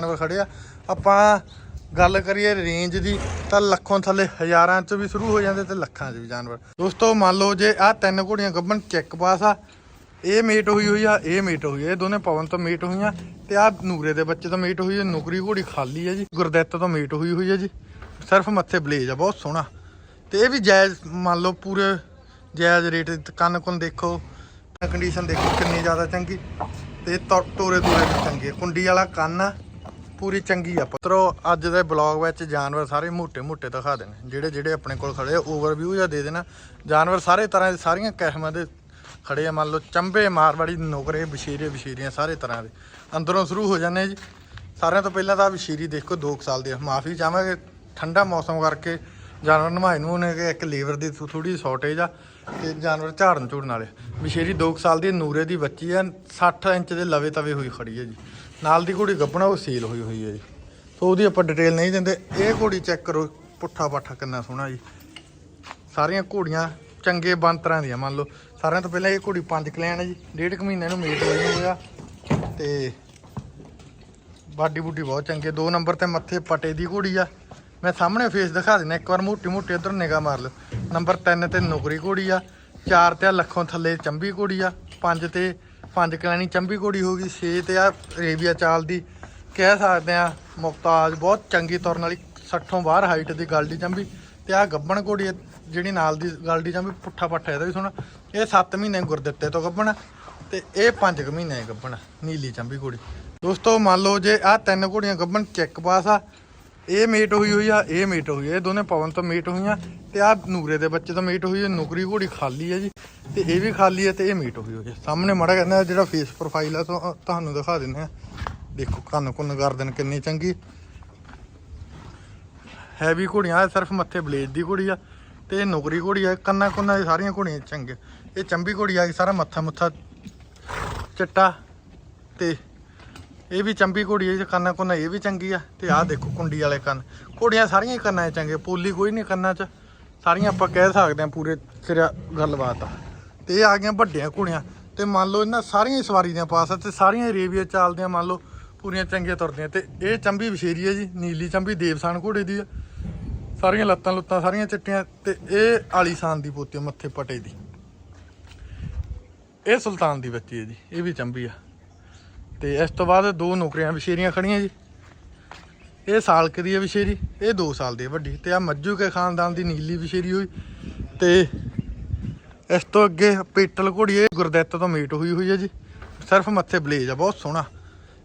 ਜਾਨਵਰ ਖੜੇ ਆ। ਆਪਾਂ ਗੱਲ ਕਰੀਏ ਰੇਂਜ ਦੀ, ਤਾਂ ਲੱਖੋਂ ਥੱਲੇ ਹਜ਼ਾਰਾਂ ਚ ਵੀ ਸ਼ੁਰੂ ਹੋ ਜਾਂਦੇ ਤੇ ਲੱਖਾਂ ਚ ਵੀ ਜਾਨਵਰ। ਦੋਸਤੋ, ਮੰਨ ਲਓ ਜੇ ਆਹ ਤਿੰਨ ਘੋੜੀਆਂ ਗੱਬਣ ਚੈੱਕ ਪਾਸ ਆ। ਇਹ ਮੀਟ ਹੋਈ ਹੋਈ ਆ, ਇਹ ਮੀਟ ਹੋਈ ਆ। ਇਹ ਦੋਨੇ ਪਵਨ ਤੋਂ ਮੀਟ ਹੋਈਆਂ ਤੇ ਆਹ ਨੂਰੇ ਦੇ ਬੱਚੇ ਤੋਂ ਮੀਟ ਹੋਈ ਹੈ ਨੁਕਰੀ ਘੋੜੀ ਖਾਲੀ ਹੈ ਜੀ। ਗੁਰਦੈਤ ਤੋਂ ਮੀਟ ਹੋਈ ਹੋਈ ਹੈ ਜੀ। ਸਿਰਫ ਮੱਥੇ ਬਲੇਜ ਆ, ਬਹੁਤ ਸੋਹਣਾ। ਤੇ ਇਹ ਵੀ ਜਾਇਜ਼, ਮੰਨ ਲਓ ਪੂਰੇ ਜਾਇਜ਼ ਰੇਟ ਕੰਨ ਕੁੰਨ ਦੇਖੋ ਕੰਡੀਸ਼ਨ ਦੇਖੋ ਕਿੰਨੀ ਜ਼ਿਆਦਾ ਚੰਗੀ। ਤੇ ਤੋਰੇ ਤੋਰੇ ਚੰਗੇ ਕੁੰਡੀ ਵਾਲਾ ਕੰਨ ਆ। ਪੂਰੀ ਚੰਗੀ ਆ। ਪੁੱਤਰੋ, ਅੱਜ ਦੇ ਬਲੌਗ ਵਿੱਚ ਜਾਨਵਰ ਸਾਰੇ ਮੋٹے-ਮੋٹے ਦਿਖਾ ਦੇਣ। ਜਿਹੜੇ ਜਿਹੜੇ ਆਪਣੇ ਕੋਲ ਖੜੇ ਆ ਓਵਰਵਿਊ ਜਾਂ ਦੇ ਦੇਣਾ। ਜਾਨਵਰ ਸਾਰੇ ਤਰ੍ਹਾਂ ਦੇ, ਸਾਰੀਆਂ ਕਿਸਮਾਂ ਦੇ ਖੜੇ ਆ। ਮੰਨ ਲਓ, ਚੰਬੇ ਮਾਰਵਾੜੀ, ਨੋਕਰੇ, ਬਸ਼ੀਰੇ, ਬਸ਼ੀਰੀਆਂ, ਸਾਰੇ ਤਰ੍ਹਾਂ ਦੇ। ਅੰਦਰੋਂ ਸ਼ੁਰੂ ਹੋ ਜਾਂਦੇ ਜੀ। ਸਾਰਿਆਂ ਤੋਂ ਪਹਿਲਾਂ ਤਾਂ ਬਸ਼ੀਰੀ ਦੇਖੋ 2 ਸਾਲ ਦੀ ਮਾਫੀ ਚਾਹਾਂਗੇ, ਠੰਡਾ ਮੌਸਮ ਕਰਕੇ ਜਾਨਵਰ ਨਮਾਏ ਨੂੰ ਉਹਨੇ ਇੱਕ ਲੀਵਰ ਦੀ ਥੋੜੀ ਸ਼ਾਰਟੇਜ ਆ। ਤੇ ਜਾਨਵਰ ਝਾੜਨ ਝੂੜਨ ਵਾਲੇ। ਬਸ਼ੀਰੀ 2 ਸਾਲ ਦੀ ਨੂਰੇ ਦੀ ਬੱਚੀ ਆ 60 ਇੰਚ ਦੇ ਲਵੇ ਤਵੇ ਹੋਈ ਖੜੀ ਹੈ ਜੀ। ਨਾਲ ਦੀ ਘੋੜੀ ਗੱਬਣਾ ਉਹ ਸੀਲ ਹੋਈ ਹੋਈ ਹੈ ਜੀ। ਸੋ ਉਹਦੀ ਆਪਾਂ ਡਿਟੇਲ ਨਹੀਂ ਦਿੰਦੇ। ਇਹ ਘੋੜੀ ਚੈੱਕ ਕਰੋ, ਪੁੱਠਾ ਪਾਠਾ ਕਿੰਨਾ ਸੋਹਣਾ ਜੀ। ਸਾਰੀਆਂ ਘੋੜੀਆਂ ਚੰਗੇ ਬੰਤਰਾਂ ਦੀਆਂ, ਮੰਨ ਲਓ। ਸਾਰਿਆਂ ਤੋਂ ਪਹਿਲਾਂ ਇਹ ਘੋੜੀ ਪੰਜ ਕਲਿਆਣ ਹੈ ਜੀ। ਡੇਢ ਕੁ ਮਹੀਨੇ ਨੂੰ ਮੇਟ ਹੋਈ ਨੂੰ ਹੋਇਆ ਤੇ ਬਾਡੀ ਬੂਡੀ ਬਹੁਤ ਚੰਗੇ ਦੋ ਨੰਬਰ ਤੇ ਮੱਥੇ ਪਟੇ ਦੀ ਘੋੜੀ ਆ। ਮੈਂ ਸਾਹਮਣੇ ਫੇਸ ਦਿਖਾ ਦਿੰਦਾ, ਇੱਕ ਵਾਰ ਮੋਟੀ ਮੋਟੀ ਇਧਰ ਨਿਗਾਹ ਮਾਰ ਲਓ। ਨੰਬਰ 3 ਤੇ ਨੁਕਰੀ ਘੋੜੀ ਆ 4 ਤੇ ਆ ਲੱਖੋਂ ਥੱਲੇ ਚੰਬੀ ਘੋੜੀ ਆ 5 ਤੇ ਪੰਜ ਕਲਿਆਣੀ ਚੰਬੀ ਘੋੜੀ ਹੋ ਗਈ 6 ਤੇ ਆ ਅਰੇਬੀਆ ਚਾਲ ਦੀ। ਕਹਿ ਸਕਦੇ ਆ ਮੁਕਤਾਜ ਬਹੁਤ ਚੰਗੀ ਤੁਰਨ ਵਾਲੀ 60ੋਂ ਬਾਹਰ ਹਾਈਟ ਦੀ ਗਲਡੀ ਚੰਬੀ ਤੇ ਆ ਗੱਬਣ ਘੋੜੀ ਜਿਹੜੀ ਨਾਲ ਦੀ ਗਲਡੀ ਚੰਬੀ, ਪੁੱਠਾ ਪੱਠਾ ਇਹਦਾ ਵੀ ਸੁਣ ਇਹ 7 ਮਹੀਨੇ ਗੁਰਦਿੱਤੇ ਤੋਂ ਗੱਬਣ ਤੇ ਇਹ 5 ਮਹੀਨੇ ਗੱਬਣ ਨੀਲੀ ਚੰਬੀ ਘੋੜੀ। ਦੋਸਤੋ ਮੰਨ ਲਓ ਜੇ ਆਹ ਤਿੰਨ ਘੋੜੀਆਂ ਗੱਬਣ ਚੈੱਕ ਪਾਸ ਆ ਇਹ ਮੀਟ ਹੋਈ ਹੋਈ ਆ, ਇਹ ਮੀਟ ਹੋਈ ਆ, ਇਹ ਦੋਨੇ ਪਵਨ ਤੋਂ ਮੀਟ ਹੋਈਆਂ ਤੇ ਆਹ ਨੂਰੇ ਦੇ ਬੱਚੇ ਤੋਂ ਮੀਟ ਹੋਈ ਹੈ ਨੁਕਰੀ ਘੋੜੀ ਖਾਲੀ ਹੈ ਜੀ, ਤੇ ਇਹ ਵੀ ਖਾਲੀ ਹੈ ਤੇ ਇਹ ਮੀਟ ਹੋਈ ਹੋਈ ਹੈ ਸਾਹਮਣੇ ਮੜਾ ਕਹਿੰਦਾ ਜਿਹੜਾ ਫੇਸ ਪ੍ਰੋਫਾਈਲ ਆ, ਤੁਹਾ- ਤੁਹਾਨੂੰ ਦਿਖਾ ਦਿੰਦੇ ਆ। ਦੇਖੋ ਕੰਨ ਕੁੰਨ ਗਰਦਨ ਕਿੰਨੀ ਚੰਗੀ। ਹੈਵੀ ਘੋੜੀਆਂ ਸਿਰਫ ਮੱਥੇ ਬਲੇਡ ਦੀ ਘੋੜੀ ਆ, ਤੇ ਇਹ ਨੁਕਰੀ ਘੋੜੀ ਆ, ਕੰਨਾਂ ਕੁੰਨਾਂ ਦੀ ਸਾਰੀਆਂ ਘੋੜੀਆਂ ਚੰਗੇ ਇਹ ਚੰਬੀ ਘੋੜੀ ਆ ਸਾਰਾ ਮੱਥਾ ਮੁੱਥਾ ਚਿੱਟਾ ਤੇ ਇਹ ਵੀ ਚੰਬੀ ਘੋੜੀ ਹੈ ਕੰਨਾਂ ਕੁੰਨਾਂ ਇਹ ਵੀ ਚੰਗੀ ਆ। ਤੇ ਆਹ ਦੇਖੋ ਕੁੰਡੀ ਵਾਲੇ ਕੰਨ। ਘੋੜੀਆਂ ਸਾਰੀਆਂ ਹੀ ਕੰਨਾਂ 'ਚ ਚੰਗੇ ਪੋਲੀ ਕੋਈ ਨਹੀਂ ਕੰਨਾਂ 'ਚ। ਸਾਰੀਆਂ ਆਪਾਂ ਕਹਿ ਸਕਦੇ ਹਾਂ ਪੂਰੇ ਸਿਰਾ ਗੱਲਬਾਤ ਆ। ਤੇ ਇਹ ਆ ਗਈਆਂ ਵੱਡੀਆਂ ਘੋੜੀਆਂ। ਤੇ ਮੰਨ ਲਓ ਇਹਨਾਂ ਸਾਰੀਆਂ ਹੀ ਸਵਾਰੀ ਦੀਆਂ ਪਾਸ ਆ ਤੇ ਸਾਰੀਆਂ ਅਰੇਬੀਆ ਚਾਲਦੀਆਂ, ਮੰਨ ਲਓ ਪੂਰੀਆਂ ਚੰਗੀਆਂ ਤੁਰਦੀਆਂ। ਤੇ ਇਹ ਚੰਬੀ ਵਿਸ਼ੇਰੀ ਹੈ ਜੀ, ਨੀਲੀ ਚੰਬੀ ਦੇਵਸਾਨ ਘੋੜੇ ਦੀ ਆ। ਸਾਰੀਆਂ ਲੱਤਾਂ ਲੁੱਤਾਂ ਸਾਰੀਆਂ ਚਿੱਟੀਆਂ ਤੇ ਇਹ ਆਲੀਸ਼ਾਨ ਦੀ ਪੋਤੀ ਮੱਥੇ ਪਟੇ ਦੀ। ਇਹ ਸੁਲਤਾਨ ਦੀ ਬੱਚੀ ਹੈ ਜੀ, ਇਹ ਵੀ ਚੰਬੀ ਆ। ਤੇ ਇਸ ਤੋਂ ਬਾਅਦ ਦੋ ਨੌਕਰੀਆਂ ਵਿਸ਼ੇਰੀਆਂ ਖੜੀਆਂ ਜੀ। ਇਹ ਸਾਲਕ ਦੀ ਹੈ ਵਿਸ਼ੇਰੀ? ਇਹ 2 ਸਾਲ ਦੀ ਵੱਡੀ। ਤੇ ਆ ਮੱਜੂ ਕੇ ਖਾਨਦਾਨ ਦੀ ਨੀਲੀ ਵਿਸ਼ੇਰੀ ਹੋਈ। ਤੇ ਇਸ ਤੋਂ ਅੱਗੇ ਪੀਟਲ ਘੋੜੀ ਇਹ ਗੁਰਦਿੱਤ ਤੋਂ ਮੀਟ ਹੋਈ ਹੋਈ ਹੈ ਜੀ। ਸਿਰਫ ਮੱਥੇ ਬਲੇਜ ਆ, ਬਹੁਤ ਸੋਹਣਾ।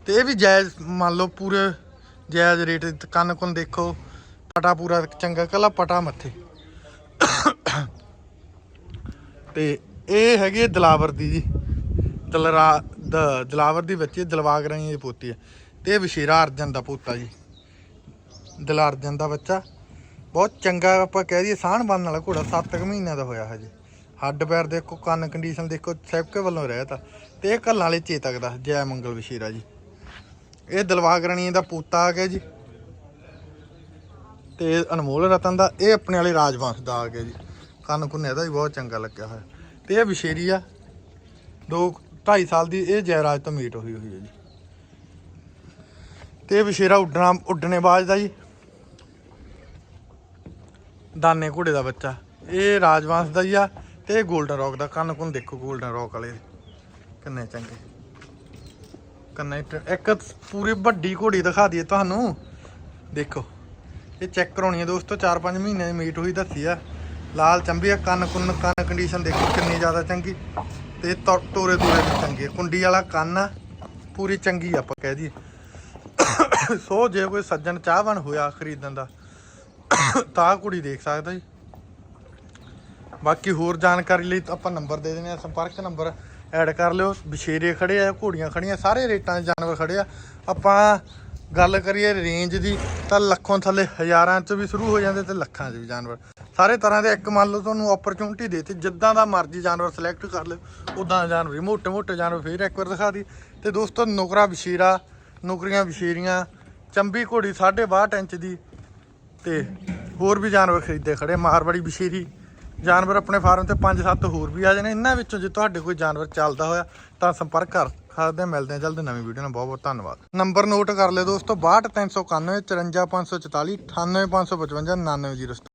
ਤੇ ਇਹ ਵੀ ਜਾਇਜ਼, ਮੰਨ ਲਓ ਪੂਰੇ ਜਾਇਜ਼ ਰੇਟ ਕੰਨ ਕੁੰਨ ਦੇਖੋ, ਪਟਾ ਪੂਰਾ ਚੰਗਾ ਕੱਲਾ ਪਟਾ ਮੱਥੇ। ਤੇ ਇਹ ਹੈਗੀ ਹੈ ਦਲਾਵਰ ਦੀ ਜੀ। ਦਲਰਾ ਦ- ਦਲਾਵਰ ਦੀ ਬੱਚੀ ਹੈ, ਦਿਲਵਾਗ ਰਾਣੀ ਦੀ ਪੋਤੀ। ਹੈ ਤੇ ਇਹ ਵਿਸ਼ੇਰਾ ਅਰਜਨ ਦਾ ਪੋਤਾ ਜੀ। ਦਿਲ ਅਰਜਨ ਦਾ ਬੱਚਾ। ਬਹੁਤ ਚੰਗਾ ਆਪਾਂ ਕਹਿ ਦਈਏ ਸਾਹਣ ਬਣਨ ਵਾਲਾ ਘੋੜਾ 7 ਮਹੀਨਿਆਂ ਦਾ ਹੋਇਆ ਹਜੇ। ਹੱਡ ਪੈਰ ਦੇਖੋ ਕੰਨ ਕੰਡੀਸ਼ਨ ਦੇਖੋ ਸੈਪਕੇ ਵੱਲੋਂ ਰਹਿ ਤਾ ਤੇ ਇਹ ਕੱਲਾਂ ਵਾਲੇ ਚੇਤਕ ਦਾ ਜੈ ਮੰਗਲ ਵਿਸ਼ੇਰਾ ਜੀ। ਇਹ ਦਿਲਵਾਗ ਰਾਣੀ ਦਾ ਪੋਤਾ ਆ ਗਿਆ ਜੀ। ਤੇ ਅਨਮੋਲ ਰਤਨ ਦਾ ਇਹ ਆਪਣੇ ਵਾਲੇ ਰਾਜਵੰਸ਼ ਦਾ ਆ ਗਿਆ ਜੀ। ਕੰਨ ਕੁੰਨ ਦਾ ਵੀ ਬਹੁਤ ਚੰਗਾ ਲੱਗਿਆ ਹੋਇਆ। ਤੇ ਇਹ ਵਿਸ਼ੇਰੀ ਆ। ਦੋ 2.5 ਸਾਲ ਦੀ ਇਹ ਜੈਰਾਜ ਤੋਂ ਮੀਟ ਹੋਈ ਹੋਈ ਹੈ ਜੀ। ਤੇ ਇਹ ਵਿਸ਼ੇਰਾ ਉੱਡਣਾ, ਉੱਡਣੇ ਬਾਜ ਦਾ ਜੀ। ਦਾਨੇ ਘੋੜੇ ਦਾ ਬੱਚਾ। ਇਹ ਰਾਜਵੰਸ਼ ਦਾ ਹੀ ਆ ਤੇ ਇਹ 골ਡਨ ਰੌਕ ਦਾ। ਕੰਨ ਕੁੰਨ ਦੇਖੋ 골ਡਨ ਰੌਕ ਵਾਲੇ। ਕਿੰਨੇ ਚੰਗੇ। ਕੰਨੇ ਇੱਕ ਪੂਰੀ ਵੱਡੀ ਘੋੜੀ ਦਿਖਾ ਦਈਏ ਤੁਹਾਨੂੰ। ਦੇਖੋ। ਇਹ ਚੈੱਕ ਕਰਾਉਣੀ ਹੈ ਦੋਸਤੋ 4-5 ਮਹੀਨੇ ਦੀ ਮੀਟ ਹੋਈ ਦੱਸੀ ਆ। ਲਾਲ ਚੰਬੀ ਆ, ਕੰਨ ਕੁੰਨ, ਕੰਨ ਕੰਡੀਸ਼ਨ ਦੇਖੋ ਕਿੰਨੀ ਜ਼ਿਆਦਾ ਚੰਗੀ। ਤੇ ਟੋ- ਤੋਰੇ ਟੋਰੇ ਵੀ ਚੰਗੇ ਕੁੰਡੀ ਵਾਲਾ ਕੰਨ ਆ, ਪੂਰੀ ਚੰਗੀ ਆਪਾਂ ਕਹਿ ਦਈਏ। ਸੋ ਜੇ ਕੋਈ ਸੱਜਣ ਚਾਹਵਨ ਹੋਇਆ ਖਰੀਦਣ ਦਾ, ਤਾਂ ਕੁੜੀ ਦੇਖ ਸਕਦਾ ਜੀ। ਬਾਕੀ ਹੋਰ ਜਾਣਕਾਰੀ ਲਈ ਆਪਾਂ ਨੰਬਰ ਦੇ ਦਿੰਦੇ ਆ, ਸੰਪਰਕ ਨੰਬਰ ਐਡ ਕਰ ਲਿਓ। ਵਿਸ਼ੇਰੇ ਖੜੇ ਆ, ਘੋੜੀਆਂ ਖੜੀਆਂ, ਸਾਰੇ ਰੇਟਾਂ ਦੇ ਜਾਨਵਰ ਖੜੇ ਆ। ਆਪਾਂ ਗੱਲ ਕਰੀਏ ਰੇਂਜ ਦੀ, ਤਾਂ ਲੱਖੋਂ ਥੱਲੇ ਹਜ਼ਾਰਾਂ 'ਚ ਵੀ ਸ਼ੁਰੂ ਹੋ ਜਾਂਦੇ ਤੇ ਲੱਖਾਂ 'ਚ ਵੀ ਜਾਨਵਰ। ਸਾਰੇ ਤਰ੍ਹਾਂ ਦੇ ਇੱਕ ਮੰਨ ਲਓ ਤੁਹਾਨੂੰ ਓਪਰਚੁਨਿਟੀ ਦੇ ਦੇਤੀ, ਜਿੱਦਾਂ ਦਾ ਮਰਜ਼ੀ ਜਾਨਵਰ ਸਿਲੈਕਟ ਕਰ ਲਿਓ ਉਦਾਂ ਦਾ ਜਾਨਵਰ ਹੀ ਮੋਟੇ ਮੋਟੇ ਜਾਨਵਰ ਫੇਰ ਇੱਕ ਵਾਰ ਦਿਖਾ ਦੀ ਤੇ ਦੋਸਤੋ, ਨੁਕਰਾ ਬਸ਼ੀਰਾ ਨੁਕਰੀਆਂ ਬਸ਼ੀਰੀਆਂ ਚੰਬੀ ਘੋੜੀ 62 ਇੰਚ ਦੀ, ਤੇ ਹੋਰ ਵੀ ਜਾਨਵਰ ਖਰੀਦੇ ਖੜੇ, ਮਾਰਵਾੜੀ ਬਸ਼ੀਰੀ ਜਾਨਵਰ ਆਪਣੇ ਫਾਰਮ ਤੇ 5-7 ਹੋਰ ਵੀ ਆ ਜਾਣੇ। ਇਹਨਾਂ ਵਿੱਚੋਂ ਜੇ ਤੁਹਾਡੇ ਕੋਈ ਜਾਨਵਰ ਚੱਲਦਾ ਹੋਇਆ, ਤਾਂ ਸੰਪਰਕ ਕਰ ਸਕਦੇ ਹਾਂ ਮਿਲਦੇ ਹਾਂ ਜਲਦ ਨਵੀਂ ਵੀਡੀਓ ਨਾਲ। ਬਹੁਤ ਬਹੁਤ ਧੰਨਵਾਦ। ਨੰਬਰ ਨੋਟ ਕਰ ਲਿਓ ਦੋਸਤੋ 62391 54544 98555 990